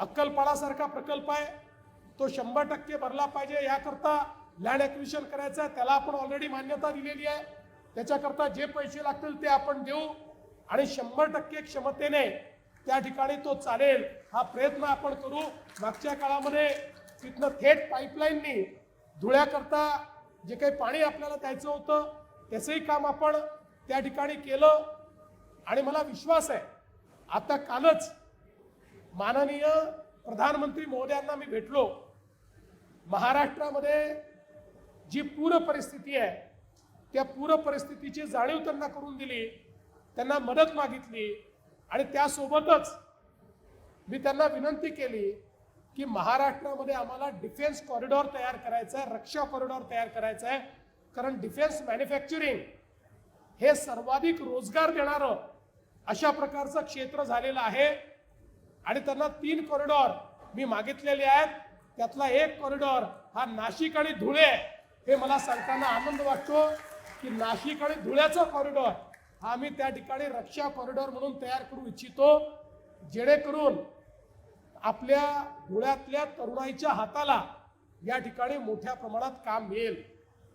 अक्कलपाडासारखा प्रकल्प आहे. तो शंभर टक्के भरला पाहिजे. याकरता लँड ॲक्विशन करायचं आहे. त्याला आपण ऑलरेडी मान्यता दिलेली आहे. त्याच्याकरता जे पैसे लागतील ते आपण देऊ. आणि शंभर टक्के क्षमतेने त्या ठिकाणी तो चालेल. हा प्रयत्न आपण करू. मागच्या काळामध्ये तिथनं थेट पाईपलाईननी धुळ्याकरता जे काही पाणी आपल्याला द्यायचं होतं त्याचंही काम आपण त्या ठिकाणी केलं. आणि मला विश्वास आहे आता कालच माननीय प्रधानमंत्री महोदयांना मी भेटलो. महाराष्ट्रामध्ये जी पूर परिस्थिती आहे त्या पूर परिस्थितीची जाणीव त्यांना करून दिली त्यांना मदत मागितली आणि त्यासोबतच मी त्यांना विनंती केली की महाराष्ट्रामध्ये आम्हाला डिफेन्स कॉरिडॉर तयार करायचा आहे रक्षा कॉरिडॉर तयार करायचा आहे. कारण डिफेन्स मॅन्युफॅक्चरिंग हे सर्वाधिक रोजगार देणारं अशा प्रकारचं क्षेत्र झालेलं आहे. आणि त्यांना तीन कॉरिडॉर मी मागितलेले आहेत. त्यातला एक कॉरिडॉर हा नाशिक आणि धुळे हे मला सांगताना आनंद वाटतो की नाशिक आणि धुळ्याचा कॉरिडॉर हा आम्ही त्या ठिकाणी रक्षा कॉरिडॉर म्हणून तयार करू इच्छितो. जेणेकरून आपल्या धुळ्यातल्या तरुणाईच्या हाताला या ठिकाणी मोठ्या प्रमाणात काम मिळेल.